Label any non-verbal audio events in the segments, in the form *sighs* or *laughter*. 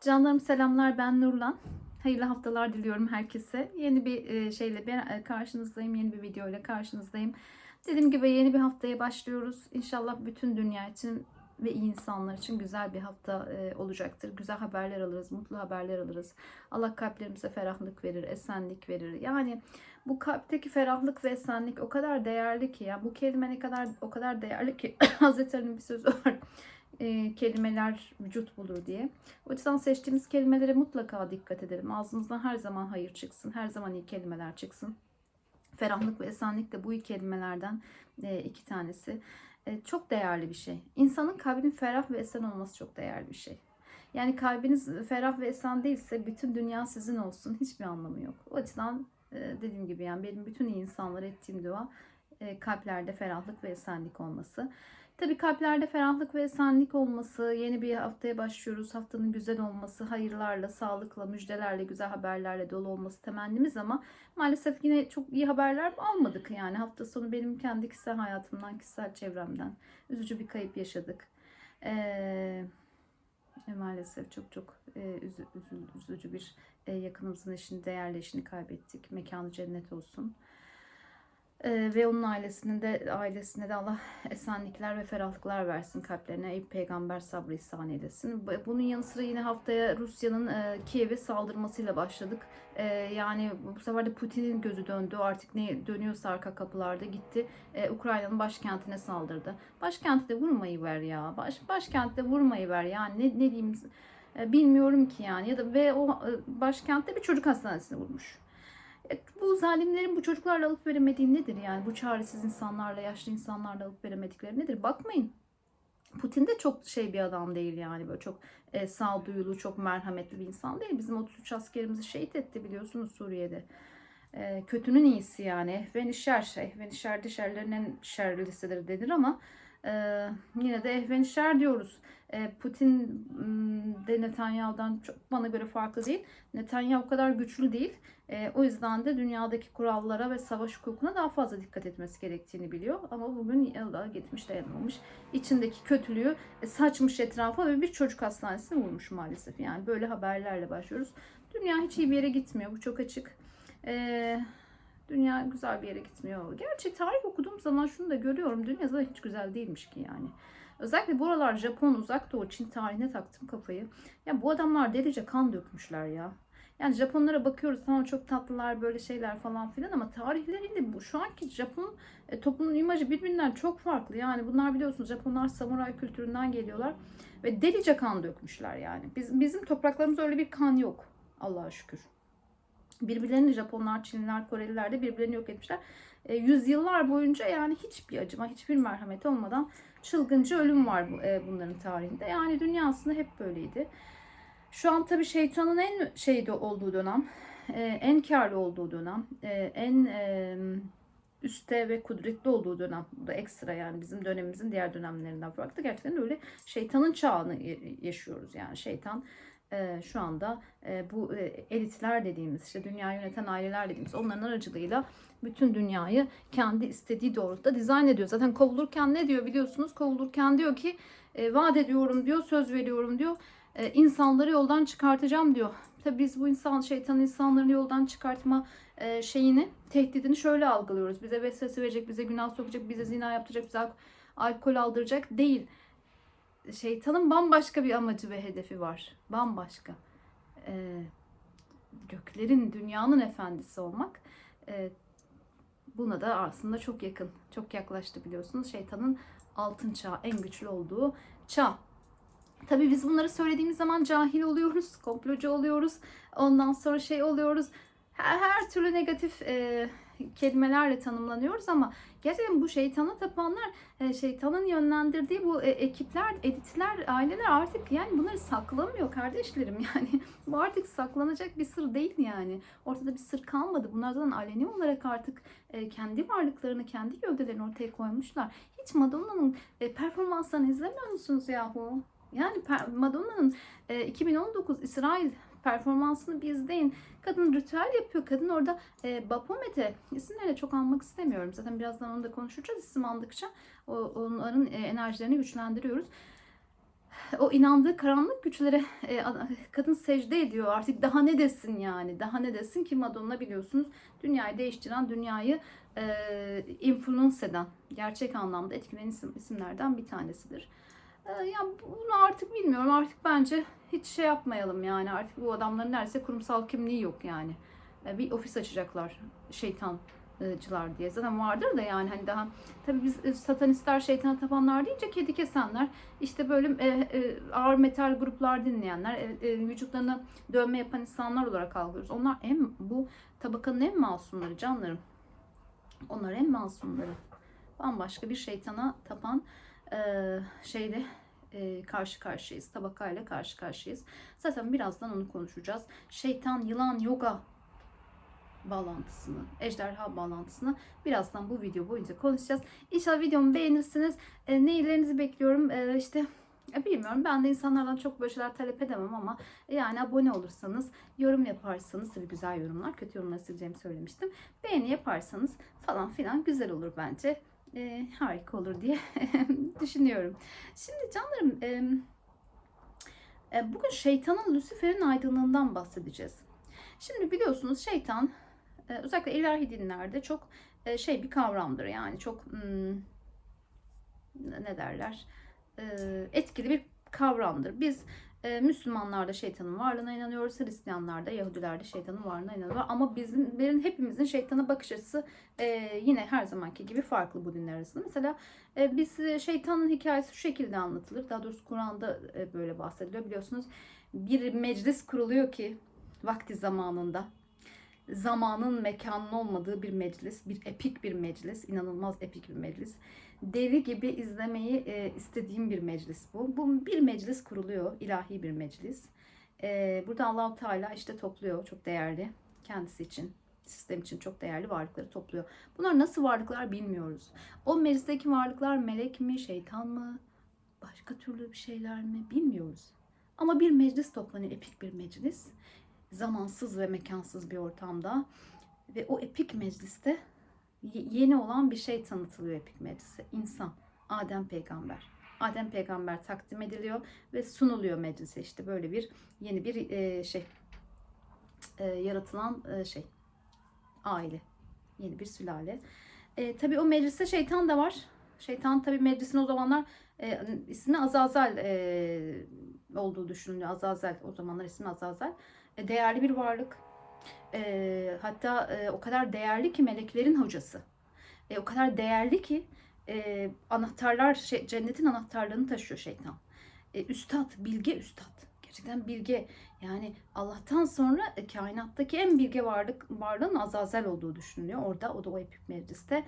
Canlarım selamlar ben Nurlan. Hayırlı haftalar diliyorum herkese. Yeni bir e, şeyle e, karşınızdayım. Yeni bir video ile karşınızdayım. Dediğim gibi yeni bir haftaya başlıyoruz. İnşallah bütün dünya için ve iyi insanlar için güzel bir hafta e, olacaktır. Güzel haberler alırız, mutlu haberler alırız. Allah kalplerimize ferahlık verir, esenlik verir. Yani bu kalpteki ferahlık ve esenlik o kadar değerli ki ya bu kelime ne kadar o kadar değerli ki *coughs* Hazreti Ali'nin bir sözü var. E, kelimeler vücut bulur diye. O yüzden seçtiğimiz kelimelere mutlaka dikkat edelim. Ağzımızdan her zaman hayır çıksın. Her zaman iyi kelimeler çıksın. Ferahlık ve esenlik de bu iyi kelimelerden e, iki tanesi. E, çok değerli bir şey. İnsanın kalbinin ferah ve esen olması çok değerli bir şey. Yani kalbiniz ferah ve esen değilse bütün dünya sizin olsun. Hiçbir anlamı yok. O açıdan e, dediğim gibi yani benim bütün iyi insanlara ettiğim dua e, kalplerde ferahlık ve esenlik olması. Tabii kalplerde ferahlık ve esenlik olması, yeni bir haftaya başlıyoruz. Haftanın güzel olması, hayırlarla, sağlıkla, müjdelerle, güzel haberlerle dolu olması temennimiz ama maalesef yine çok iyi haberler almadık yani. Hafta sonu benim kendi kişisel hayatımdan, kişisel çevremden üzücü bir kayıp yaşadık. Ee, e, maalesef çok çok e, üzü- üzü- üzücü bir e, yakınımızın eşini, değerli eşini kaybettik. Mekanı cennet olsun. Ee, ve onun ailesinin de ailesine de Allah esenlikler ve ferahlıklar versin kalplerine. Ey peygamber sabrı ihsan eylesin. Bu- Bunun yanı sıra yine haftaya Rusya'nın e, Kiev'e saldırmasıyla başladık. E, yani bu sefer de Putin'in gözü döndü. Artık ne dönüyorsa arka kapılarda gitti. E, Ukrayna'nın başkentine saldırdı. Başkentte de vurmayı ver ya. Baş, başkentte vurmayı ver yani ne, ne diyeyim e, bilmiyorum ki yani. Ya da ve o e, başkentte bir çocuk hastanesine vurmuş. E, Bu zalimlerin bu çocuklarla alıp veremediği nedir yani? Bu çaresiz insanlarla, yaşlı insanlarla alıp veremedikleri nedir? Bakmayın. Putin de çok şey bir adam değil yani böyle çok e, sağduyulu, çok merhametli bir insan değil. Bizim 33 askerimizi şehit etti biliyorsunuz Suriye'de. E, kötünün iyisi yani. Ehven şer. Ehven şer de şerlerin en şerlisidir denir ama e, yine de ehven şer diyoruz. E, Putin de Netanyahu'dan çok bana göre farklı değil. Netanyahu o kadar güçlü değil. E, o yüzden de dünyadaki kurallara ve savaş hukukuna daha fazla dikkat etmesi gerektiğini biliyor. Ama bugün yılda gitmiş dayanamamış. İçindeki kötülüğü e, saçmış etrafa ve bir çocuk hastanesine vurmuş maalesef. Yani böyle haberlerle başlıyoruz. Dünya hiç iyi bir yere gitmiyor. Bu çok açık. E, dünya güzel bir yere gitmiyor. Gerçi tarih okuduğum zaman şunu da görüyorum. Dünya zaten hiç güzel değilmiş ki yani. Özellikle buralar Japon, Uzak Doğu, Çin tarihine taktım kafayı. Ya bu adamlar delice kan dökmüşler ya. Yani Japonlara bakıyoruz tamam çok tatlılar böyle şeyler falan filan ama tarihlerinde bu şu anki Japon e, toplumun imajı birbirinden çok farklı. Yani bunlar biliyorsunuz Japonlar samuray kültüründen geliyorlar ve delice kan dökmüşler yani. Biz, bizim topraklarımızda öyle bir kan yok Allah'a şükür. Birbirlerini Japonlar, Çinliler, Koreliler de birbirlerini yok etmişler. E, yüzyıllar boyunca yani hiçbir acıma, hiçbir merhamet olmadan çılgınca ölüm var e, bunların tarihinde. Yani dünya aslında hep böyleydi. Şu an tabii şeytanın en şeyde olduğu dönem, e, en karlı olduğu dönem, e, en üste ve kudretli olduğu dönem. Bu da ekstra yani bizim dönemimizin diğer dönemlerinden farklı. Gerçekten öyle şeytanın çağını yaşıyoruz yani şeytan e, şu anda e, bu e, elitler dediğimiz işte dünya yöneten aileler dediğimiz onların aracılığıyla bütün dünyayı kendi istediği doğrultuda dizayn ediyor. Zaten kovulurken ne diyor biliyorsunuz? Kovulurken diyor ki e, vaat ediyorum diyor, söz veriyorum diyor. E, insanları yoldan çıkartacağım diyor. Tabi biz bu insan şeytanın insanları yoldan çıkartma şeyini, tehdidini şöyle algılıyoruz. Bize vesvese verecek, bize günah sokacak, bize zina yaptıracak, bize al- alkol aldıracak değil. Şeytanın bambaşka bir amacı ve hedefi var. Bambaşka. E, göklerin, dünyanın efendisi olmak. E, buna da aslında çok yakın, çok yaklaştı biliyorsunuz. Şeytanın altın çağı, en güçlü olduğu çağ. Tabii biz bunları söylediğimiz zaman cahil oluyoruz, komplocu oluyoruz. Ondan sonra şey oluyoruz. Her, her türlü negatif e, *laughs* kelimelerle tanımlanıyoruz ama gerçekten bu şeytana tapanlar, e, şeytanın yönlendirdiği bu e, ekipler, editler, aileler artık yani bunları saklamıyor kardeşlerim *laughs* yani. bu artık saklanacak bir sır değil yani. Ortada bir sır kalmadı. Bunlar zaten aleni olarak artık e, kendi varlıklarını, kendi gövdelerini ortaya koymuşlar. Hiç Madonna'nın performanslarını izlemiyor musunuz yahu? Yani Madonna'nın e, 2019 İsrail performansını bir izleyin. Kadın ritüel yapıyor. Kadın orada e, Baphomet'e isimlerle çok almak istemiyorum. Zaten birazdan onu da konuşacağız isim aldıkça. O, onların e, enerjilerini güçlendiriyoruz. o inandığı karanlık güçlere e, kadın secde ediyor. Artık daha ne desin yani? Daha ne desin ki Madonna biliyorsunuz dünyayı değiştiren, dünyayı e, influence eden, gerçek anlamda etkileyen isim, isimlerden bir tanesidir. E, ya bunu artık bilmiyorum. Artık bence hiç şey yapmayalım yani. Artık bu adamların neredeyse kurumsal kimliği yok yani. E, bir ofis açacaklar şeytancılar diye. Zaten vardır da yani hani daha tabii biz e, satanistler, şeytana tapanlar deyince kedi kesenler, işte böyle e, e, ağır metal gruplar dinleyenler, e, e, vücutlarına dövme yapan insanlar olarak algılıyoruz. Onlar en bu tabakanın en masumları canlarım. Onlar en masumları. Bambaşka bir şeytana tapan e, şeyle e, karşı karşıyayız. Tabakayla karşı karşıyayız. Zaten birazdan onu konuşacağız. Şeytan, yılan, yoga bağlantısını, ejderha bağlantısını birazdan bu video boyunca konuşacağız. İnşallah videomu beğenirsiniz. E, neylerinizi bekliyorum. E, işte e, bilmiyorum. Ben de insanlardan çok böyle şeyler talep edemem ama yani abone olursanız, yorum yaparsanız, tabii güzel yorumlar, kötü yorumlar sileceğimi söylemiştim. Beğeni yaparsanız falan filan güzel olur bence. E, harika olur diye *laughs* düşünüyorum. Şimdi canlarım e, bugün şeytanın Lucifer'in aydınlığından bahsedeceğiz. Şimdi biliyorsunuz şeytan e, özellikle ilahi dinlerde çok e, şey bir kavramdır yani çok hmm, ne derler e, etkili bir kavramdır. Biz e, Müslümanlarda şeytanın varlığına inanıyoruz, Hristiyanlarda, Yahudilerde şeytanın varlığına inanıyorlar. Ama bizim, benim hepimizin şeytana bakış açısı e, yine her zamanki gibi farklı bu dinler arasında. Mesela e, biz e, şeytanın hikayesi şu şekilde anlatılır. Daha doğrusu Kur'an'da e, böyle bahsediliyor biliyorsunuz. Bir meclis kuruluyor ki vakti zamanında zamanın mekanın olmadığı bir meclis, bir epik bir meclis, inanılmaz epik bir meclis. Deli gibi izlemeyi e, istediğim bir meclis bu. Bu bir meclis kuruluyor, ilahi bir meclis. E, burada Allahu Teala işte topluyor, çok değerli kendisi için, sistem için çok değerli varlıkları topluyor. Bunlar nasıl varlıklar bilmiyoruz. O meclisteki varlıklar melek mi, şeytan mı, başka türlü bir şeyler mi bilmiyoruz. Ama bir meclis toplanıyor, epik bir meclis zamansız ve mekansız bir ortamda ve o epik mecliste yeni olan bir şey tanıtılıyor epik meclise. İnsan, Adem peygamber. Adem peygamber takdim ediliyor ve sunuluyor meclise işte böyle bir yeni bir e, şey e, yaratılan e, şey aile yeni bir sülale. E, tabii o mecliste şeytan da var. Şeytan tabii meclisin o zamanlar e, ismi Azazel e, olduğu düşünülüyor. Azazel o zamanlar ismi Azazel. Değerli bir varlık. E, hatta e, o kadar değerli ki meleklerin hocası. E, o kadar değerli ki e, anahtarlar, şey, cennetin anahtarlarını taşıyor şeytan. E, üstad, bilge üstad. Gerçekten bilge. Yani Allah'tan sonra e, kainattaki en bilge varlık varlığın Azazel olduğu düşünülüyor. Orada o da o epik mecliste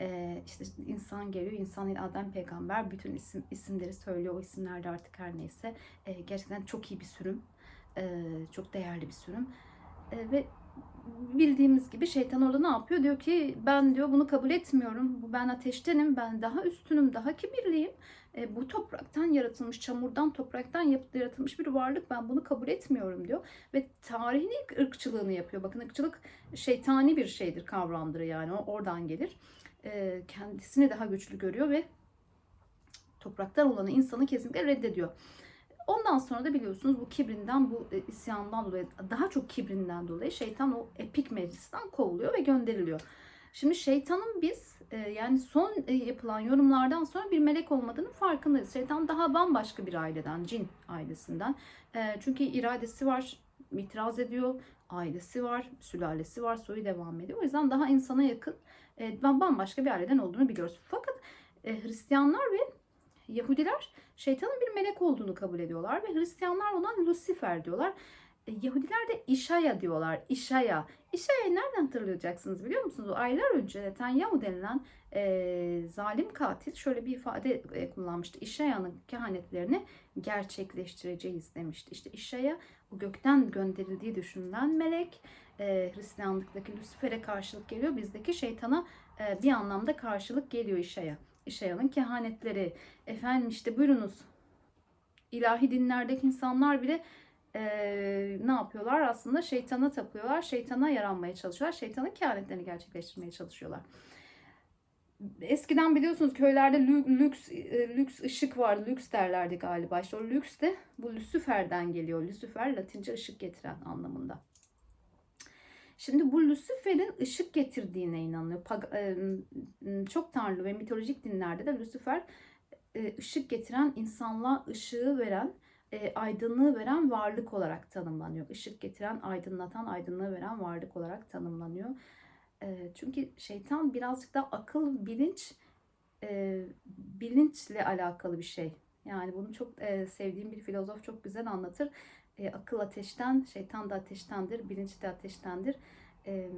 e, işte insan geliyor. İnsan Adem peygamber bütün isim isimleri söylüyor. O isimlerde artık her neyse. E, gerçekten çok iyi bir sürüm. E, çok değerli bir sürüm. E, ve bildiğimiz gibi şeytan orada ne yapıyor? Diyor ki ben diyor bunu kabul etmiyorum. Bu ben ateştenim. Ben daha üstünüm, daha kibirliyim. E, bu topraktan yaratılmış, çamurdan, topraktan yaratılmış bir varlık. Ben bunu kabul etmiyorum diyor. Ve tarihin ilk ırkçılığını yapıyor. Bakın ırkçılık şeytani bir şeydir, kavramdır yani. O oradan gelir. E, kendisini daha güçlü görüyor ve topraktan olanı insanı kesinlikle reddediyor. Ondan sonra da biliyorsunuz bu kibrinden, bu e, isyandan dolayı, daha çok kibrinden dolayı şeytan o epik meclisten kovuluyor ve gönderiliyor. Şimdi şeytanın biz e, yani son e, yapılan yorumlardan sonra bir melek olmadığının farkındayız. Şeytan daha bambaşka bir aileden, cin ailesinden. Çünkü iradesi var, itiraz ediyor, ailesi var, sülalesi var, soyu devam ediyor. O yüzden daha insana yakın, bambaşka bir aileden olduğunu biliyoruz. Fakat Hristiyanlar ve Yahudiler şeytanın bir melek olduğunu kabul ediyorlar ve Hristiyanlar ona Lucifer diyorlar. E, Yahudiler de İşaya diyorlar. İşaya. İşaya'yı nereden hatırlayacaksınız biliyor musunuz? Aylar önce Netanyahu denilen e, zalim katil şöyle bir ifade e, kullanmıştı. İşaya'nın kehanetlerini gerçekleştireceğiz demişti. İşte İşaya o gökten gönderildiği düşünülen melek e, Hristiyanlıktaki Lucifer'e karşılık geliyor. Bizdeki şeytana e, bir anlamda karşılık geliyor İşaya. İşaya'nın kehanetleri. Efendim işte buyurunuz. İlahi dinlerdeki insanlar bile e, ne yapıyorlar? Aslında şeytana tapıyorlar. Şeytana yaranmaya çalışıyorlar. Şeytanın kehanetlerini gerçekleştirmeye çalışıyorlar. eskiden biliyorsunuz köylerde lü- lüks lüks ışık vardı. Lüks derlerdi galiba. İşte o lüks de bu Lucifer'den geliyor. Lucifer Latince ışık getiren anlamında. Şimdi bu Lucifer'in ışık getirdiğine inanılıyor. E, çok tanrılı ve mitolojik dinlerde de Lucifer e, ışık getiren, insanlığa ışığı veren, e, aydınlığı veren varlık olarak tanımlanıyor. Işık getiren, aydınlatan, aydınlığı veren varlık olarak tanımlanıyor. Çünkü şeytan birazcık da akıl, bilinç, bilinçle alakalı bir şey. Yani bunu çok sevdiğim bir filozof çok güzel anlatır. E, akıl ateşten, şeytan da ateştendir, bilinç de ateştendir. E,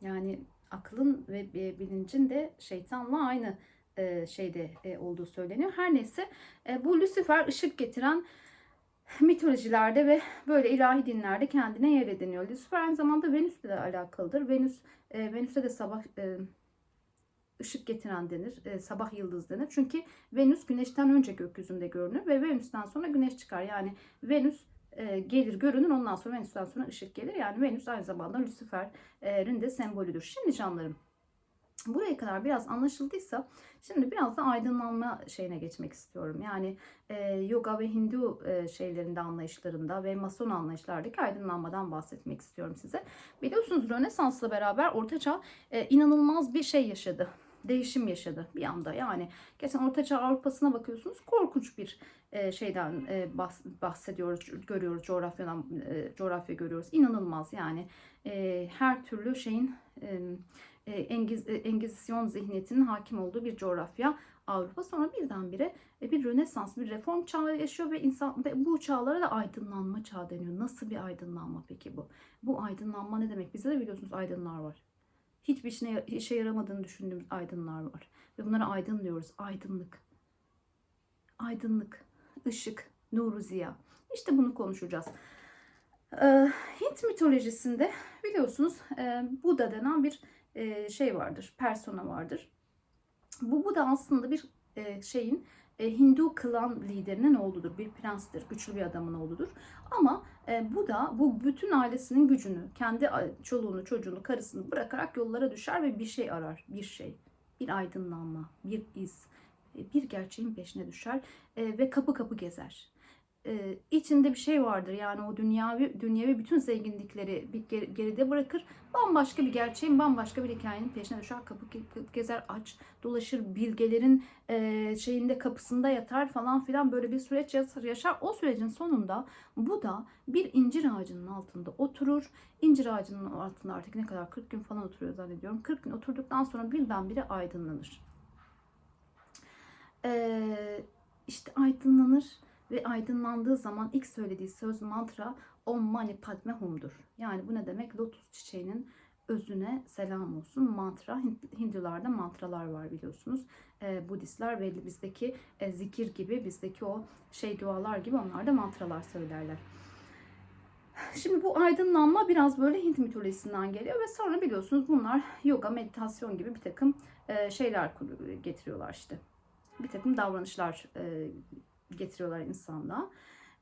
yani aklın ve e, bilincin de şeytanla aynı e, şeyde e, olduğu söyleniyor. Her neyse e, bu Lucifer ışık getiren mitolojilerde ve böyle ilahi dinlerde kendine yer ediniyor. Lucifer aynı zamanda Venüs'le de alakalıdır. Venüs e, Venüs'te de sabah e, ışık getiren denir. E, sabah yıldız denir. Çünkü Venüs güneşten önce gökyüzünde görünür ve Venüs'ten sonra güneş çıkar. Yani Venüs e, gelir görünür ondan sonra Venüs'ten sonra ışık gelir. Yani Venüs aynı zamanda Lucifer'in de sembolüdür. Şimdi canlarım Buraya kadar biraz anlaşıldıysa şimdi biraz da aydınlanma şeyine geçmek istiyorum. Yani e, yoga ve Hindu e, şeylerinde anlayışlarında ve mason anlayışlardaki aydınlanmadan bahsetmek istiyorum size. Biliyorsunuz Rönesans'la beraber Ortaçağ e, inanılmaz bir şey yaşadı. Değişim yaşadı bir anda. Yani geçen Ortaçağ Avrupa'sına bakıyorsunuz korkunç bir e, şeyden e, bahs- bahsediyoruz, görüyoruz coğrafyadan e, coğrafya görüyoruz. İnanılmaz yani her türlü şeyin Engiz, Engizisyon zihniyetinin hakim olduğu bir coğrafya Avrupa. Sonra birdenbire bir Rönesans, bir reform çağı yaşıyor ve insan ve bu çağlara da aydınlanma çağı deniyor. Nasıl bir aydınlanma peki bu? Bu aydınlanma ne demek? Bizde de biliyorsunuz aydınlar var. Hiçbir işine, işe yaramadığını düşündüğümüz aydınlar var. Ve bunlara aydın diyoruz. Aydınlık. Aydınlık, ışık, nuru ziya. İşte bunu konuşacağız. Ee, Hint mitolojisinde biliyorsunuz e, Buda denen bir e, şey vardır, persona vardır. Bu bu da aslında bir e, şeyin e, Hindu klan liderinin oğludur, bir prenstir, güçlü bir adamın oğludur. Ama e, bu da bu bütün ailesinin gücünü, kendi çoluğunu, çocuğunu, karısını bırakarak yollara düşer ve bir şey arar, bir şey, bir aydınlanma, bir iz, bir gerçeğin peşine düşer e, ve kapı kapı gezer e, içinde bir şey vardır. Yani o dünyavi dünyevi bütün zenginlikleri bir geride bırakır. Bambaşka bir gerçeğin, bambaşka bir hikayenin peşine düşer. Kapı gezer, aç, dolaşır, bilgelerin e, şeyinde kapısında yatar falan filan böyle bir süreç yaşar. O sürecin sonunda bu da bir incir ağacının altında oturur. İncir ağacının altında artık ne kadar 40 gün falan oturuyor zannediyorum. 40 gün oturduktan sonra birdenbire aydınlanır. Ee, işte aydınlanır ve aydınlandığı zaman ilk söylediği söz mantra Om Mani Padme Hum'dur. Yani bu ne demek? Lotus çiçeğinin özüne selam olsun. Mantra, Hindularda mantralar var biliyorsunuz. E, Budistler belli bizdeki e, zikir gibi, bizdeki o şey dualar gibi onlar da mantralar söylerler. Şimdi bu aydınlanma biraz böyle Hint mitolojisinden geliyor ve sonra biliyorsunuz bunlar yoga, meditasyon gibi bir takım e, şeyler getiriyorlar işte. Bir takım davranışlar e, getiriyorlar insanlığa.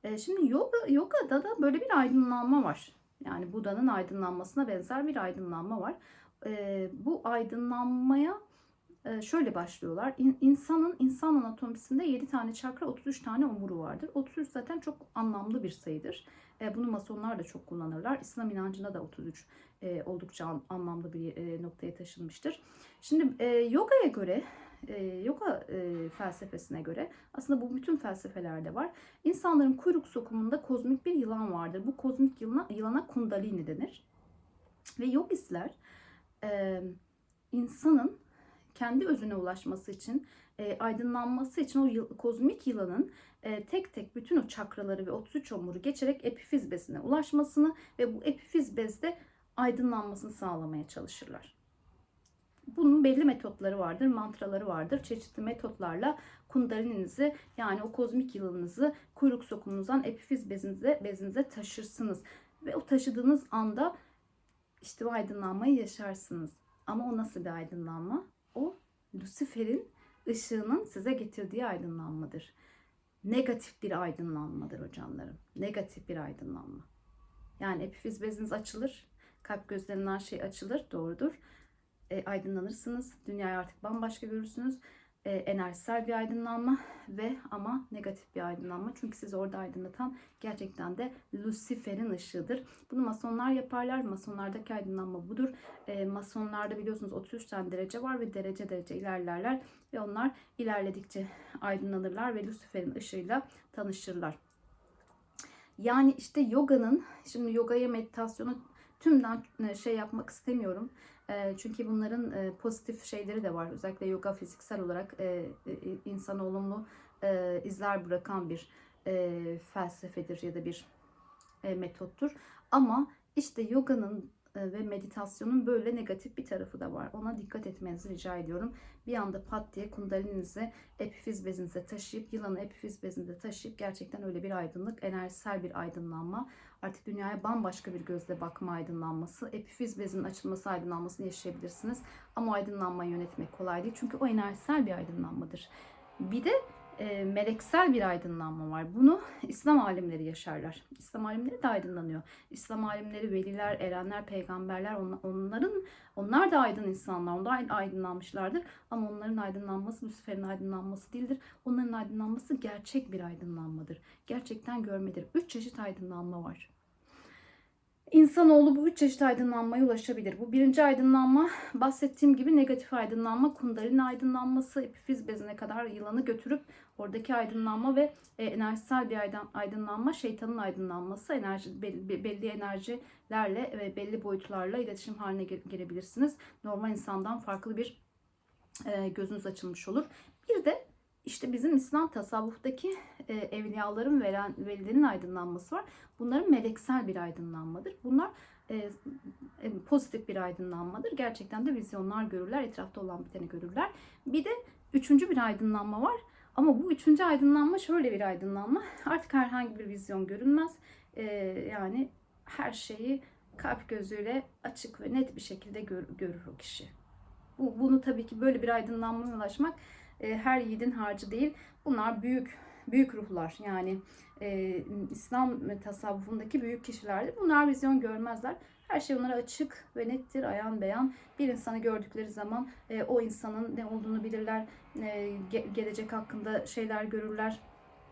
E, şimdi yoga, yogada da böyle bir aydınlanma var. Yani Buda'nın aydınlanmasına benzer bir aydınlanma var. E, bu aydınlanmaya e, şöyle başlıyorlar. İn, insanın insan anatomisinde 7 tane çakra, 33 tane omuru vardır. 33 zaten çok anlamlı bir sayıdır. Bunu masonlar da çok kullanırlar. İslam inancında da 33 e, oldukça an, anlamlı bir noktaya taşınmıştır. Şimdi yogaya göre e, yoga e, felsefesine göre aslında bu bütün felsefelerde var. İnsanların kuyruk sokumunda kozmik bir yılan vardır. Bu kozmik yılana, yılana kundalini denir. Ve yogistler e, insanın kendi özüne ulaşması için, e, aydınlanması için o yıl, kozmik yılanın e, tek tek bütün o çakraları ve 33 omuru geçerek epifiz bezine ulaşmasını ve bu epifiz bezde aydınlanmasını sağlamaya çalışırlar. Bunun belli metotları vardır, mantraları vardır. Çeşitli metotlarla kundalininizi yani o kozmik yılanınızı kuyruk sokumunuzdan epifiz bezinize, bezinize taşırsınız. Ve o taşıdığınız anda işte o aydınlanmayı yaşarsınız. Ama o nasıl bir aydınlanma? O Lucifer'in ışığının size getirdiği aydınlanmadır. Negatif bir aydınlanmadır hocamlarım. Negatif bir aydınlanma. Yani epifiz beziniz açılır. Kalp gözlerinden şey açılır. Doğrudur e, aydınlanırsınız. Dünyayı artık bambaşka görürsünüz. E, enerjisel bir aydınlanma ve ama negatif bir aydınlanma. Çünkü sizi orada aydınlatan gerçekten de Lucifer'in ışığıdır. Bunu masonlar yaparlar. Masonlardaki aydınlanma budur. E, masonlarda biliyorsunuz 33 tane derece var ve derece derece ilerlerler. Ve onlar ilerledikçe aydınlanırlar ve Lucifer'in ışığıyla tanışırlar. Yani işte yoganın, şimdi yogaya meditasyonu tümden e, şey yapmak istemiyorum. Çünkü bunların pozitif şeyleri de var. Özellikle yoga fiziksel olarak insana olumlu izler bırakan bir felsefedir ya da bir metottur. Ama işte yoganın ve meditasyonun böyle negatif bir tarafı da var. Ona dikkat etmenizi rica ediyorum. Bir anda pat diye kundalinizi epifiz bezinize taşıyıp, yılanı epifiz bezinde taşıyıp gerçekten öyle bir aydınlık, enerjisel bir aydınlanma, artık dünyaya bambaşka bir gözle bakma aydınlanması, epifiz bezinin açılması aydınlanmasını yaşayabilirsiniz. Ama o aydınlanmayı yönetmek kolay değil. Çünkü o enerjisel bir aydınlanmadır. Bir de e, meleksel bir aydınlanma var. Bunu İslam alimleri yaşarlar. İslam alimleri de aydınlanıyor. İslam alimleri, veliler, erenler, peygamberler on- onların onlar da aydın insanlar. Onlar da aydınlanmışlardır. Ama onların aydınlanması Lucifer'in aydınlanması değildir. Onların aydınlanması gerçek bir aydınlanmadır. Gerçekten görmedir. Üç çeşit aydınlanma var. İnsanoğlu bu üç çeşit aydınlanmaya ulaşabilir. Bu birinci aydınlanma bahsettiğim gibi negatif aydınlanma, kundalini aydınlanması, epifiz bezine kadar yılanı götürüp oradaki aydınlanma ve e, enerjisel bir aydın, aydınlanma, şeytanın aydınlanması, enerji belli, belli enerjilerle ve belli boyutlarla iletişim haline ge- gelebilirsiniz. Normal insandan farklı bir e, gözünüz açılmış olur. Bir de işte bizim İslam tasavvuftaki e, evliyaların veren velilerin aydınlanması var. Bunların meleksel bir aydınlanmadır. Bunlar e, e, pozitif bir aydınlanmadır. Gerçekten de vizyonlar görürler, etrafta olan biteni görürler. Bir de üçüncü bir aydınlanma var. Ama bu üçüncü aydınlanma şöyle bir aydınlanma. Artık herhangi bir vizyon görünmez. E, yani her şeyi kalp gözüyle açık ve net bir şekilde gör- görür o kişi. Bu, bunu tabii ki böyle bir aydınlanmaya ulaşmak e, her yiğidin harcı değil. Bunlar büyük büyük ruhlar yani e, İslam tasavvufundaki büyük kişilerdir. Bunlar vizyon görmezler. Her şey onlara açık ve nettir, ayan beyan. Bir insanı gördükleri zaman e, o insanın ne olduğunu bilirler, e, ge- gelecek hakkında şeyler görürler.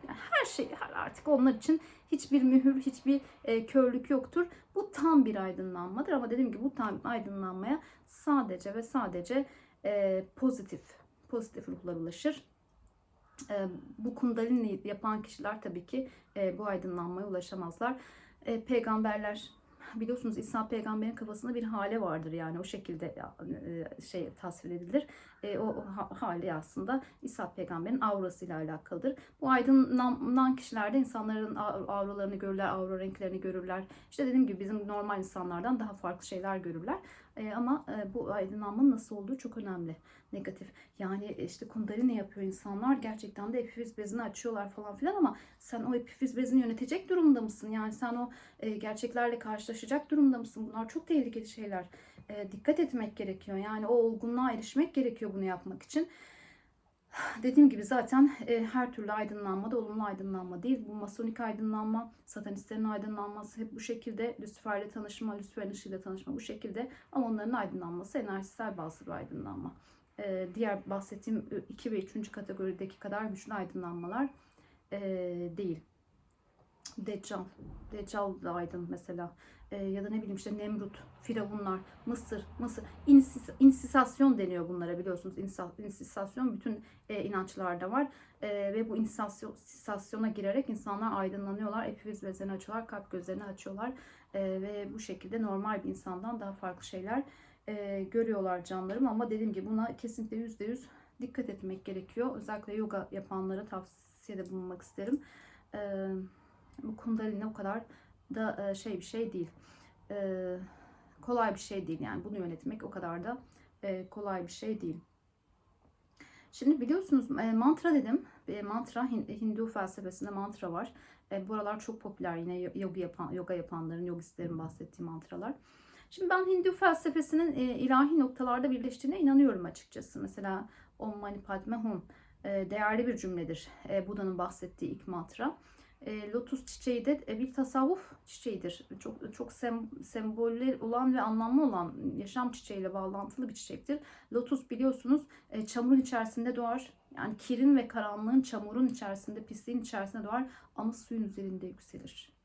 Her şey artık onlar için hiçbir mühür, hiçbir e, körlük yoktur. Bu tam bir aydınlanmadır ama dediğim gibi bu tam aydınlanmaya sadece ve sadece e, pozitif pozitif ruhlar ulaşır. E, bu kundalini yapan kişiler tabii ki e, bu aydınlanmaya ulaşamazlar. E, peygamberler biliyorsunuz İsa peygamberin kafasında bir hale vardır yani o şekilde e, şey tasvir edilir. E, o ha- hali aslında İsa peygamberin aurasıyla alakalıdır. Bu aydınlanan kişilerde insanların auralarını görürler, aura renklerini görürler. İşte dediğim gibi bizim normal insanlardan daha farklı şeyler görürler. E, ama e, bu aydınlanmanın nasıl olduğu çok önemli. Negatif. Yani işte kundalini yapıyor insanlar. Gerçekten de epifiz bezini açıyorlar falan filan ama sen o epifiz bezini yönetecek durumda mısın? Yani sen o e, gerçeklerle karşılaşacak durumda mısın? Bunlar çok tehlikeli şeyler. E, dikkat etmek gerekiyor. Yani o olgunluğa erişmek gerekiyor bunu yapmak için. *sighs* Dediğim gibi zaten e, her türlü aydınlanma da olumlu aydınlanma değil. Bu masonik aydınlanma, satanistlerin aydınlanması hep bu şekilde. Lucifer'le tanışma, Lucifer'in ışığıyla tanışma bu şekilde. Ama onların aydınlanması enerjisel bazı bir aydınlanma. E, diğer bahsettiğim 2 ve 3. kategorideki kadar güçlü aydınlanmalar e, değil. Deccal. Deccal da aydın mesela. E, ya da ne bileyim işte Nemrut, Firavunlar, Mısır, Mısır. İnsis, insisasyon deniyor bunlara biliyorsunuz. İnsa, insisasyon bütün e, inançlarda var. E, ve bu insisasyon, insisasyona girerek insanlar aydınlanıyorlar. Epifiz bezlerini açıyorlar, kalp gözlerini açıyorlar. E, ve bu şekilde normal bir insandan daha farklı şeyler e, görüyorlar canlarım. Ama dediğim gibi buna kesinlikle yüzde yüz dikkat etmek gerekiyor. Özellikle yoga yapanlara tavsiyede bulunmak isterim. E, bu kundalini o kadar da e, şey bir şey değil. E, kolay bir şey değil yani bunu yönetmek o kadar da e, kolay bir şey değil. Şimdi biliyorsunuz mantra dedim. Mantra Hin- Hindu felsefesinde mantra var. Bu aralar çok popüler yine yoga yapan yoga yapanların, yogistlerin bahsettiği mantralar. Şimdi ben Hindu felsefesinin ilahi noktalarda birleştiğine inanıyorum açıkçası. Mesela Om Mani Padme Hum değerli bir cümledir. Buda'nın bahsettiği ilk mantra. E, lotus çiçeği de e, bir tasavvuf çiçeğidir. Çok çok sem, semboller olan ve anlamlı olan yaşam çiçeğiyle bağlantılı bir çiçektir. Lotus biliyorsunuz e, çamurun içerisinde doğar. Yani kirin ve karanlığın çamurun içerisinde, pisliğin içerisinde doğar ama suyun üzerinde yükselir.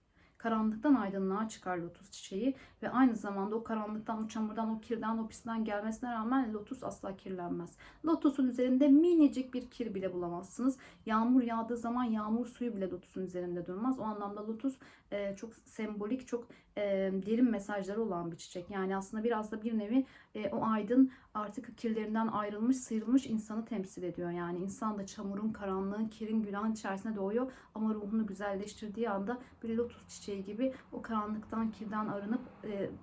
Karanlıktan aydınlığa çıkar lotus çiçeği ve aynı zamanda o karanlıktan, o çamurdan, o kirden, o pisten gelmesine rağmen lotus asla kirlenmez. Lotusun üzerinde minicik bir kir bile bulamazsınız. Yağmur yağdığı zaman yağmur suyu bile lotusun üzerinde durmaz. O anlamda lotus e, çok sembolik, çok e, derin mesajları olan bir çiçek. Yani aslında biraz da bir nevi e, o aydın artık kirlerinden ayrılmış, sıyrılmış insanı temsil ediyor. Yani insan da çamurun, karanlığın, kirin, günahın içerisine doğuyor ama ruhunu güzelleştirdiği anda bir lotus çiçeği gibi o karanlıktan, kirden arınıp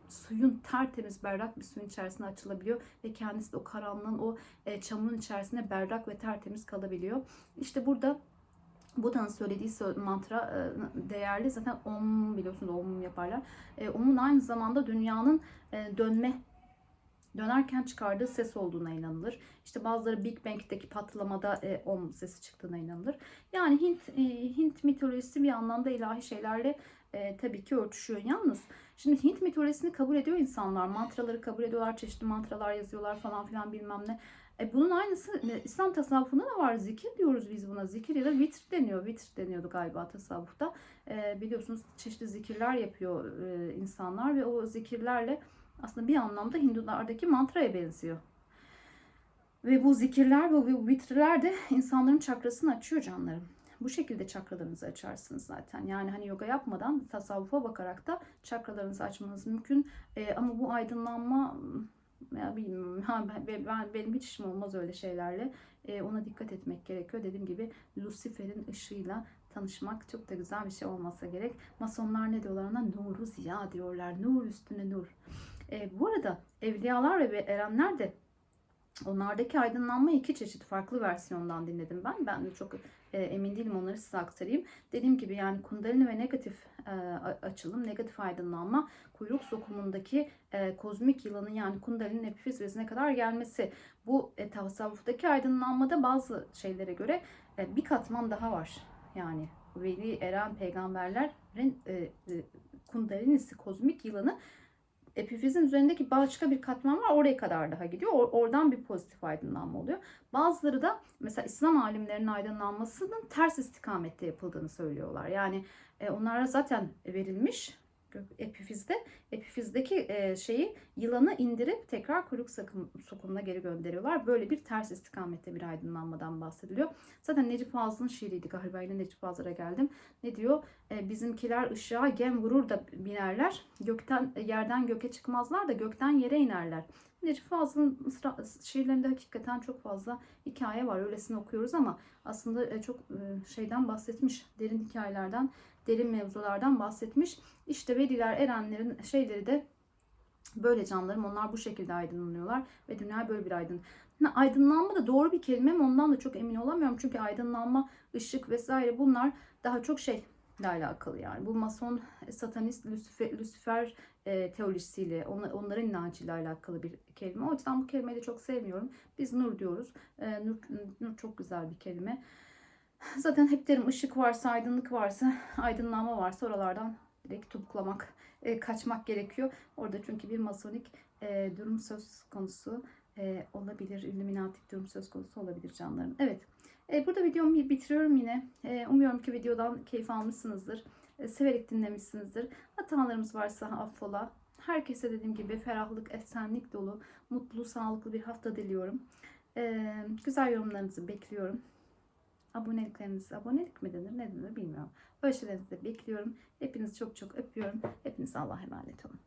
suyun tertemiz, berrak bir suyun içerisine açılabiliyor ve kendisi de o karanlığın, o çamurun içerisinde berrak ve tertemiz kalabiliyor. İşte burada Buda'nın söylediği sö- mantra e, değerli. Zaten Om biliyorsunuz Om yaparlar. E, Om'un aynı zamanda dünyanın e, dönme dönerken çıkardığı ses olduğuna inanılır. İşte bazıları Big Bang'deki patlamada e, Om sesi çıktığına inanılır. Yani Hint e, Hint mitolojisi bir anlamda ilahi şeylerle e, tabii ki örtüşüyor. Yalnız şimdi Hint mitolojisini kabul ediyor insanlar. Mantraları kabul ediyorlar. Çeşitli mantralar yazıyorlar falan filan bilmem ne. E bunun aynısı e, İslam tasavvufunda da var. Zikir diyoruz biz buna. Zikir ya da vitr deniyor. Vitr deniyordu galiba tasavvufta. E, biliyorsunuz çeşitli zikirler yapıyor e, insanlar ve o zikirlerle aslında bir anlamda Hindulardaki mantraya benziyor. Ve bu zikirler ve bu vitrler de insanların çakrasını açıyor canlarım. Bu şekilde çakralarınızı açarsınız zaten. Yani hani yoga yapmadan tasavvufa bakarak da çakralarınızı açmanız mümkün. E, ama bu aydınlanma ya bilmiyorum *laughs* ha, ben, ben benim hiç işim olmaz öyle şeylerle. E, ona dikkat etmek gerekiyor. Dediğim gibi Lucifer'in ışığıyla tanışmak çok da güzel bir şey olmasa gerek. Masonlar ne diyorlar ona? Nuru ziya diyorlar. Nur üstüne nur. E, bu arada evliyalar ve erenler de onlardaki aydınlanma iki çeşit farklı versiyondan dinledim ben. Ben de çok e, emin değilim onları size aktarayım. Dediğim gibi yani kundalini ve negatif e, açılım, negatif aydınlanma kuyruk sokumundaki e, kozmik yılanın yani kundalinin epifiz vezine kadar gelmesi. Bu e, tasavvuftaki aydınlanmada bazı şeylere göre e, bir katman daha var. Yani veli, eren, peygamberlerin e, e, kundalinisi, kozmik yılanı epifizin üzerindeki başka bir katman var. Oraya kadar daha gidiyor. Or- oradan bir pozitif aydınlanma oluyor. Bazıları da mesela İslam alimlerinin aydınlanmasının ters istikamette yapıldığını söylüyorlar. Yani e, onlara zaten verilmiş epifizde epifizdeki e, şeyi yılanı indirip tekrar kuyruk sakım, sokumuna geri gönderiyorlar. Böyle bir ters istikamette bir aydınlanmadan bahsediliyor. Zaten Necip Fazıl'ın şiiriydi galiba yine Necip Fazıl'a geldim. Ne diyor? E, bizimkiler ışığa gem vurur da binerler. Gökten yerden göke çıkmazlar da gökten yere inerler. Necip Fazıl'ın şiirlerinde hakikaten çok fazla hikaye var. Öylesini okuyoruz ama aslında e, çok şeyden bahsetmiş. Derin hikayelerden, derin mevzulardan bahsetmiş. İşte veliler, erenlerin şeyleri de böyle canlarım. Onlar bu şekilde aydınlanıyorlar ve dünya böyle bir aydın. Aydınlanma da doğru bir kelime mi ondan da çok emin olamıyorum. Çünkü aydınlanma, ışık vesaire bunlar daha çok şey alakalı yani. Bu mason, satanist, Lucifer, Lucifer e, teolojisiyle, on, onların inancıyla alakalı bir kelime. O yüzden bu kelimeyi de çok sevmiyorum. Biz nur diyoruz. E, nur, nur çok güzel bir kelime. *laughs* Zaten hep derim ışık varsa, aydınlık varsa, aydınlanma varsa oralardan direkt tutuklamak, e, kaçmak gerekiyor. Orada çünkü bir masonik e, durum söz konusu e, olabilir. Illuminatik durum söz konusu olabilir canlarım. Evet. E, burada videomu bitiriyorum yine. E, umuyorum ki videodan keyif almışsınızdır. E, severek dinlemişsinizdir. Hatalarımız varsa affola. Herkese dediğim gibi ferahlık, esenlik dolu, mutlu, sağlıklı bir hafta diliyorum. E, güzel yorumlarınızı bekliyorum. Aboneliklerinizi, abonelik mi denir ne denir bilmiyorum. Şeylerinizi bekliyorum. Hepinizi çok çok öpüyorum. Hepinize Allah'a emanet olun.